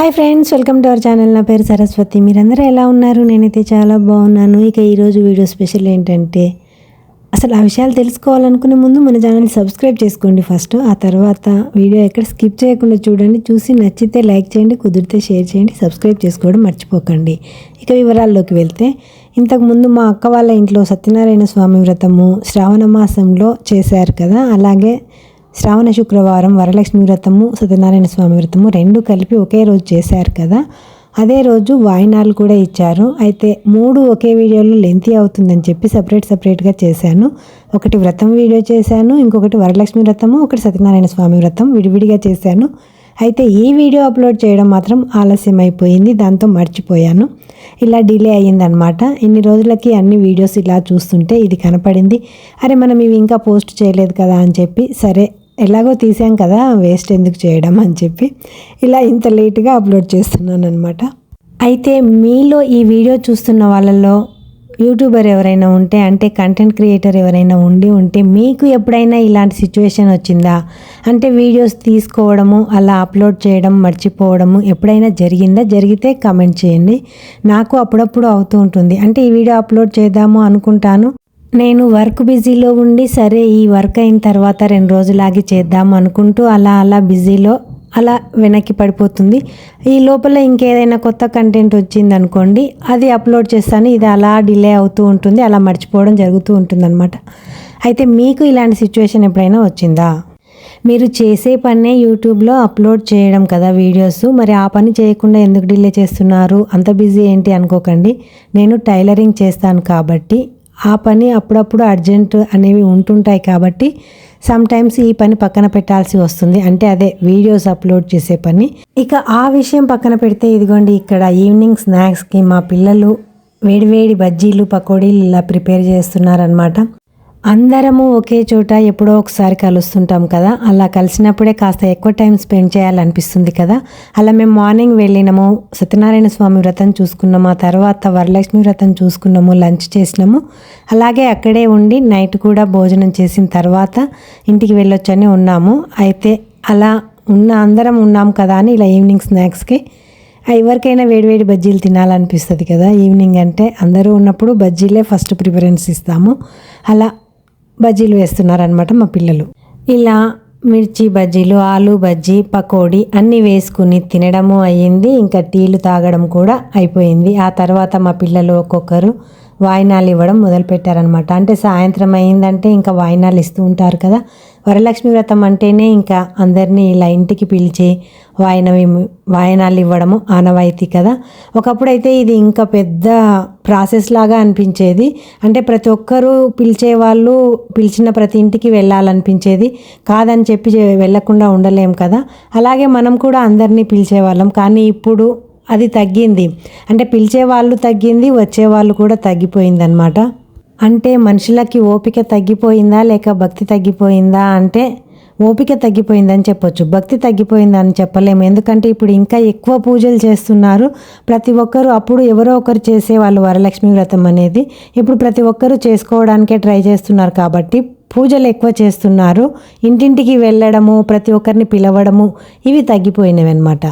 Hi friends welcome to our channel నా పేరు సరస్వతి. మీరందరూ ఎలా ఉన్నారు? నేనైతే చాలా బాగున్నాను. ఇక ఈరోజు వీడియో స్పెషల్ ఏంటంటే అసలు ఆ విషయాలు తెలుసుకోవాలనుకునే ముందు మన ఛానల్ సబ్స్క్రైబ్ చేసుకోండి ఫస్ట్. ఆ తర్వాత వీడియో ఎక్కడ స్కిప్ చేయకుండా చూడండి. చూసి నచ్చితే లైక్ చేయండి కుదిరితే షేర్ చేయండి సబ్స్క్రైబ్ చేసుకోవడం మర్చిపోకండి. ఇక వివరాల్లోకి వెళ్తే ఇంతకుముందు మా అక్క వాళ్ళ ఇంట్లో సత్యనారాయణ స్వామి వ్రతము శ్రావణ మాసంలో చేశారు కదా. అలాగే శ్రావణ శుక్రవారం వరలక్ష్మి వ్రతము సత్యనారాయణ స్వామి వ్రతము రెండు కలిపి ఒకే రోజు చేశారు కదా. అదే రోజు వాయినాలు కూడా ఇచ్చారు. అయితే మూడు ఒకే వీడియోలో లెంతీ అవుతుందని చెప్పి సపరేట్ సపరేట్గా చేశాను. ఒకటి వ్రతం వీడియో చేశాను ఇంకొకటి వరలక్ష్మి వ్రతము ఒకటి సత్యనారాయణ స్వామి వ్రతం విడివిడిగా చేశాను. అయితే ఈ వీడియో అప్లోడ్ చేయడం మాత్రం ఆలస్యం అయిపోయింది దాంతో మర్చిపోయాను. ఇలా డిలే అయ్యిందనమాట ఇన్ని రోజులకి అన్ని వీడియోస్ ఇలా చూస్తుంటే ఇది కనపడింది. అరే మనం ఇవి ఇంకా పోస్ట్ చేయలేదు కదా అని చెప్పి సరే ఎలాగో తీసాం కదా వేస్ట్ ఎందుకు చేయడం అని చెప్పి ఇలా ఇంత లేట్గా అప్లోడ్ చేస్తున్నాను అనమాట అయితే మీలో ఈ వీడియో చూస్తున్న వాళ్ళలో యూట్యూబర్ ఎవరైనా ఉంటే అంటే కంటెంట్ క్రియేటర్ ఎవరైనా ఉండి ఉంటే మీకు ఎప్పుడైనా ఇలాంటి సిచ్యువేషన్ వచ్చిందా? అంటే వీడియోస్ తీసుకోవడము అలా అప్లోడ్ చేయడం మర్చిపోవడము ఎప్పుడైనా జరిగిందా? జరిగితే కమెంట్ చేయండి. నాకు అప్పుడప్పుడు అవుతూ ఉంటుంది. అంటే ఈ వీడియో అప్లోడ్ చేద్దాము అనుకుంటాను. నేను వర్క్ బిజీలో ఉండి సరే ఈ వర్క్ అయిన తర్వాత రెండు రోజులాగి చేద్దాం అనుకుంటూ అలా అలా బిజీలో అలా వెనక్కి పడిపోతుంది. ఈ లోపల ఇంకేదైనా కొత్త కంటెంట్ వచ్చింది అనుకోండి అది అప్లోడ్ చేస్తాను. ఇది అలా డిలే అవుతూ ఉంటుంది అలా మర్చిపోవడం జరుగుతూ ఉంటుందన్నమాట. అయితే మీకు ఇలాంటి సిచ్యువేషన్ ఎప్పుడైనా వచ్చిందా? మీరు చేసే పనే యూట్యూబ్లో అప్లోడ్ చేయడం కదా వీడియోస్. మరి ఆ పని చేయకుండా ఎందుకు డిలే చేస్తున్నారు? అంత బిజీ ఏంటి అనుకోకండి. నేను టైలరింగ్ చేస్తాను కాబట్టి ఆ పని అప్పుడప్పుడు అర్జెంట్ అనేవి ఉంటుంటాయి కాబట్టి సమ్ టైమ్స్ ఈ పని పక్కన పెట్టాల్సి వస్తుంది. అంటే అదే వీడియోస్ అప్లోడ్ చేసే పని. ఇక ఆ విషయం పక్కన పెడితే ఇదిగోండి ఇక్కడ ఈవినింగ్ స్నాక్స్కి మా పిల్లలు వేడివేడి బజ్జీలు పకోడీలు ఇలా ప్రిపేర్ చేస్తున్నారనమాట అందరము ఒకే చోట ఎప్పుడో ఒకసారి కలుస్తుంటాం కదా. అలా కలిసినప్పుడే కాస్త ఎక్కువ టైం స్పెండ్ చేయాలనిపిస్తుంది కదా. అలా మేము మార్నింగ్ వెళ్ళినాము సత్యనారాయణ స్వామి వ్రతం చూసుకున్నాము ఆ తర్వాత వరలక్ష్మి వ్రతం చూసుకున్నాము లంచ్ చేసినాము. అలాగే అక్కడే ఉండి నైట్ కూడా భోజనం చేసిన తర్వాత ఇంటికి వెళ్ళొచ్చని ఉన్నాము. అయితే అలా ఉన్న అందరం ఉన్నాం కదా అని ఇలా ఈవినింగ్ స్నాక్స్కి ఎవరికైనా వేడివేడి బజ్జీలు తినాలనిపిస్తుంది కదా. ఈవినింగ్ అంటే అందరూ ఉన్నప్పుడు బజ్జీలే ఫస్ట్ ప్రిఫరెన్స్ ఇస్తాము. అలా బజ్జీలు వేస్తున్నారనమాట మా పిల్లలు. ఇలా మిర్చి బజ్జీలు ఆలు బజ్జీ పకోడీ అన్నీ వేసుకుని తినడము అయ్యింది. ఇంకా టీలు తాగడం కూడా అయిపోయింది. ఆ తర్వాత మా పిల్లలు ఒక్కొక్కరు వాయినాలు ఇవ్వడం మొదలుపెట్టారనమాట అంటే సాయంత్రం అయిందంటే ఇంకా వాయినాలు ఇస్తూ ఉంటారు కదా. వరలక్ష్మి వ్రతం అంటేనే ఇంకా అందరినీ ఇలా ఇంటికి పిలిచి వాయన వాయనాలు ఇవ్వడము ఆనవాయితీ కదా. ఒకప్పుడు అయితే ఇది ఇంకా పెద్ద ప్రాసెస్ లాగా అనిపించేది. అంటే ప్రతి ఒక్కరూ పిలిచే వాళ్ళు పిలిచిన ప్రతి ఇంటికి వెళ్ళాలనిపించేది. కాదని చెప్పి వెళ్ళకుండా ఉండలేం కదా. అలాగే మనం కూడా అందరినీ పిలిచేవాళ్ళం. కానీ ఇప్పుడు అది తగ్గింది. అంటే పిలిచే వాళ్ళు తగ్గింది వచ్చే వాళ్ళు కూడా తగ్గిపోయిందనమాట అంటే మనుషులకి ఓపిక తగ్గిపోయిందా లేక భక్తి తగ్గిపోయిందా అంటే ఓపిక తగ్గిపోయిందని చెప్పొచ్చు. భక్తి తగ్గిపోయిందని చెప్పలేము. ఎందుకంటే ఇప్పుడు ఇంకా ఎక్కువ పూజలు చేస్తున్నారు. ప్రతి ఒక్కరు అప్పుడు ఎవరో ఒకరు చేసేవాళ్ళు వరలక్ష్మి వ్రతం అనేది. ఇప్పుడు ప్రతి ఒక్కరూ చేసుకోవడానికే ట్రై చేస్తున్నారు కాబట్టి పూజలు ఎక్కువ చేస్తున్నారు. ఇంటింటికి వెళ్ళడము ప్రతి ఒక్కరిని పిలవడము ఇవి తగ్గిపోయినవి అనమాట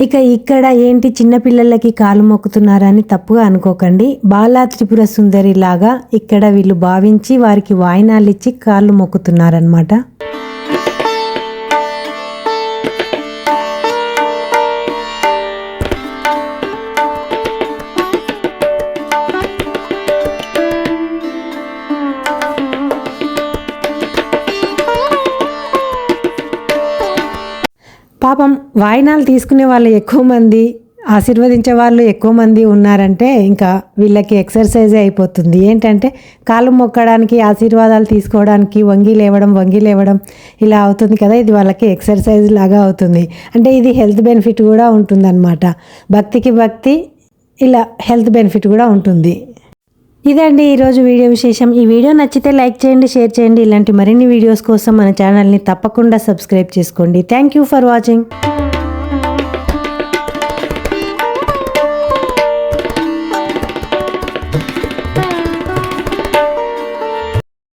ఇక ఇక్కడ ఏంటి చిన్నపిల్లలకి కాలు మొక్కుతున్నారని తప్పుగా అనుకోకండి. బాలా త్రిపుర సుందరి లాగా ఇక్కడ వీళ్ళు భావించి వారికి వాయినాలు ఇచ్చి కాళ్ళు మొక్కుతున్నారనమాట పాపం వాయినాలు తీసుకునే వాళ్ళు ఎక్కువ మంది ఆశీర్వదించే వాళ్ళు ఎక్కువ మంది ఉన్నారంటే ఇంకా వీళ్ళకి ఎక్సర్సైజే అయిపోతుంది. ఏంటంటే కాలు మొక్కడానికి ఆశీర్వాదాలు తీసుకోవడానికి వంగి లేవడం వంగి లేవడం ఇలా అవుతుంది కదా. ఇది వాళ్ళకి ఎక్సర్సైజ్ లాగా అవుతుంది. అంటే ఇది హెల్త్ బెనిఫిట్ కూడా ఉంటుందన్నమాట. భక్తికి భక్తి ఇలా హెల్త్ బెనిఫిట్ కూడా ఉంటుంది. ఇదండి ఈరోజు వీడియో విశేషం. ఈ వీడియో నచ్చితే లైక్ చేయండి షేర్ చేయండి. ఇలాంటి మరిన్ని వీడియోస్ కోసం మన ఛానల్ని తప్పకుండా సబ్స్క్రైబ్ చేసుకోండి. Thank you for watching